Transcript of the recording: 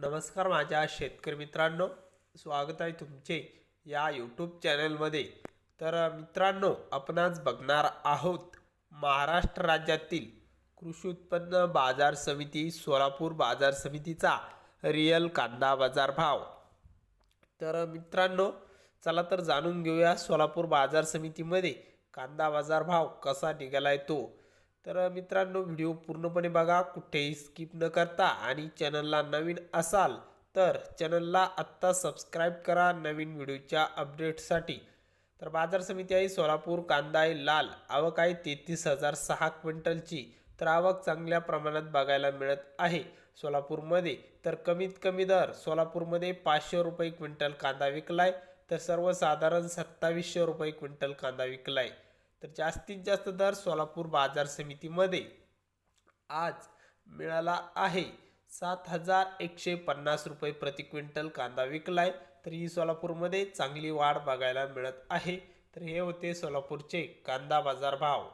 नमस्कार माझ्या शेतकरी मित्रांनो स्वागत आहे तुमचे या यूट्यूब चॅनलमध्ये तर मित्रांनो आपण आज बघणार आहोत महाराष्ट्र राज्यातील कृषी उत्पन्न बाजार समिती सोलापूर बाजार समितीचा रिअल कांदा बाजार भाव. तर मित्रांनो चला तर जाणून घेऊया सोलापूर बाजार समितीमध्ये कांदा बाजार भाव कसा निघाला आहे तो. तर मित्रांनो व्हिडिओ पूर्णपणे बघा कुठेही स्किप न करता. आणि चॅनलला नवीन असाल तर चॅनलला आत्ता सबस्क्राईब करा नवीन व्हिडिओच्या अपडेटसाठी. तर बाजार समिती आहे सोलापूर कांदा आहे लाल. आवक आहे तेहतीस हजार सहा क्विंटलची. तर आवक चांगल्या प्रमाणात बघायला मिळत आहे सोलापूरमध्ये. तर कमीत कमी दर सोलापूरमध्ये पाचशे रुपये क्विंटल कांदा विकलाय. तर सर्वसाधारण सत्तावीसशे रुपये क्विंटल कांदा विकलाय. तर जास्तीत जास्त दर सोलापूर बाजार समितीमध्ये आज मिळाला आहे. सात हजार एकशे पन्नास रुपये प्रति क्विंटल कांदा विकलाय. तर ही सोलापूरमध्ये चांगली वाढ बघायला मिळत आहे. तर हे होते सोलापूरचे कांदा बाजार भाव.